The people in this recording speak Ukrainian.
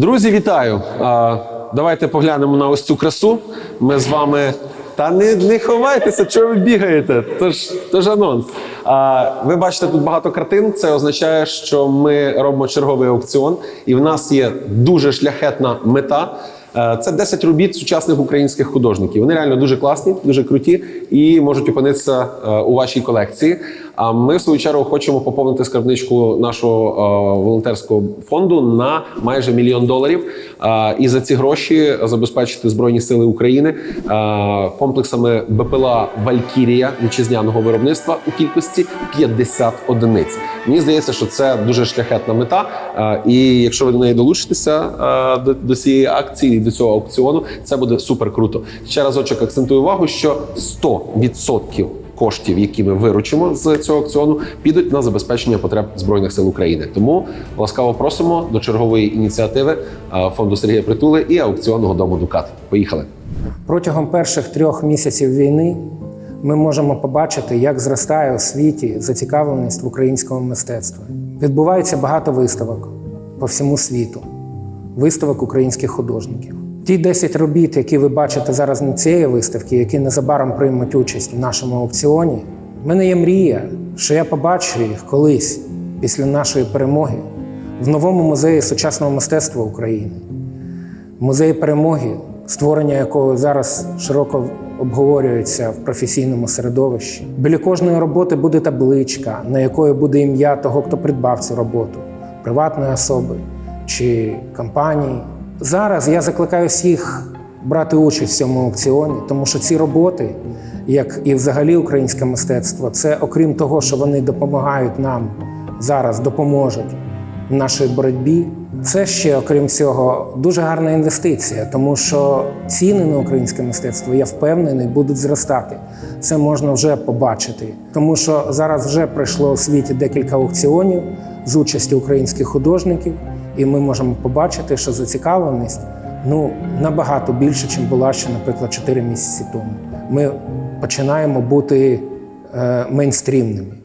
Друзі, вітаю! Давайте поглянемо на ось цю красу. Ми з вами. Та не, не ховайтеся, чого ви бігаєте? Тож, тож анонс. А, ви бачите тут багато картин. Це означає, що ми робимо черговий аукціон, і в нас є дуже шляхетна мета. Це 10 робіт сучасних українських художників. Вони реально дуже класні, дуже круті і можуть опинитися у вашій колекції. А ми в свою чергу хочемо поповнити скарбничку нашого е, волонтерського фонду на майже мільйон доларів. Е, І за ці гроші забезпечити збройні сили України е, комплексами БПЛА Валькірія вітчизняного виробництва у кількості 50 одиниць. Мені здається, що це дуже шляхетна мета. І якщо ви до неї долучитеся до, до цієї акції, до цього аукціону, це буде супер круто. Ще разочок акцентую увагу, що 100% коштів, які ми виручимо з цього аукціону, підуть на забезпечення потреб збройних сил України. Тому ласкаво просимо до чергової ініціативи е, фонду Сергія Притули і аукціонного дому Дукат. Поїхали. Протягом перших трьох місяців війни ми можемо побачити, як зростає у світі зацікавленість в українському мистецтві. Відбувається багато виставок по всьому світу, виставок українських художників. Ті 10 робіт, які ви бачите зараз на цієї виставки, які незабаром приймуть участь в нашому аукціоні, в мене є мрія, що я побачу їх колись після нашої перемоги в новому музеї сучасного мистецтва України. Музей перемоги, створення якого зараз широко обговорюється в професійному середовищі. Біля кожної роботи буде табличка, на якої буде ім'я того, хто придбав цю роботу, приватної особи чи компанії. Зараз я закликаю всіх брати участь в цьому аукціоні, тому що ці роботи, як і взагалі українське мистецтво, це окрім того, що вони допомагають нам зараз, допоможуть в нашій боротьбі. Це ще, окрім цього, дуже гарна інвестиція, тому що ціни на українське мистецтво, я впевнений, будуть зростати. Це можна вже побачити, тому що зараз вже пройшло у світі декілька аукціонів з участю українських художників, і ми можемо побачити, що зацікавленість ну набагато більше, ніж була ще, наприклад, 4 місяці тому. Ми починаємо бути е, мейнстрімними.